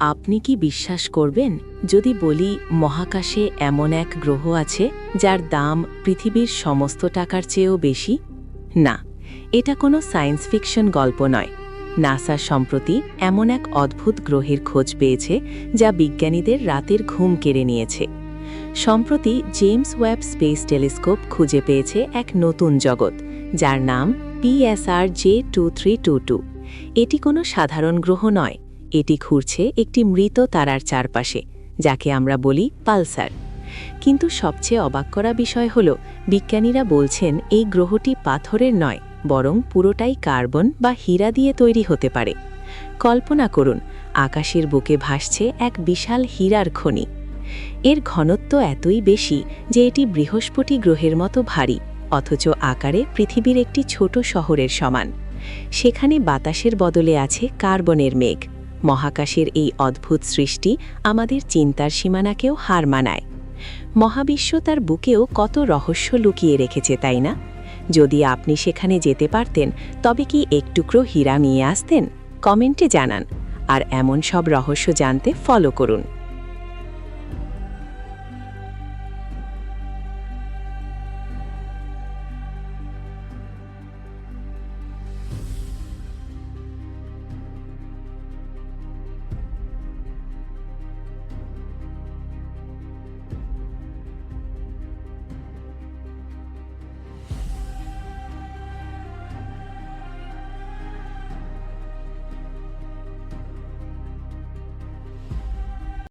আপনি কি বিশ্বাস করবেন, যদি বলি মহাকাশে এমন এক গ্রহ আছে, যার দাম পৃথিবীর সমস্ত টাকার চেয়েও বেশি? না, এটা কোনো সায়েন্স ফিকশন গল্প নয়। নাসা সম্প্রতি এমন এক অদ্ভুত গ্রহের খোঁজ পেয়েছে, যা বিজ্ঞানীদের রাতের ঘুম কেড়ে নিয়েছে। সম্প্রতি জেমস ওয়েব স্পেস টেলিস্কোপ খুঁজে পেয়েছে এক নতুন জগৎ, যার নাম PSR J two three two two এটি কোনো সাধারণ গ্রহ নয়। এটি ঘুরছে একটি মৃত তারার চারপাশে, যাকে আমরা বলি পালসার। কিন্তু সবচেয়ে অবাক করা বিষয় হল, বিজ্ঞানীরা বলছেন এই গ্রহটি পাথরের নয়, বরং পুরোটাই কার্বন বা হীরা দিয়ে তৈরি হতে পারে। কল্পনা করুন, আকাশের বুকে ভাসছে এক বিশাল হীরার খনি। এর ঘনত্ব এতই বেশি যে এটি বৃহস্পতি গ্রহের মতো ভারী। অথচ আকারে পৃথিবীর একটি ছোট শহরের সমান। সেখানে বাতাসের বদলে আছে কার্বনের মেঘ। মহাকাশের এই অদ্ভুত সৃষ্টি আমাদের চিন্তার সীমানাকেও হার মানায়। মহাবিশ্ব তার বুকেও কত রহস্য লুকিয়ে রেখেছে, তাই না? যদি আপনি সেখানে যেতে পারতেন, তবে কি একটুকরো হীরা নিয়ে আসতেন? কমেন্টে জানান। আর এমন সব রহস্য জানতে ফলো করুন।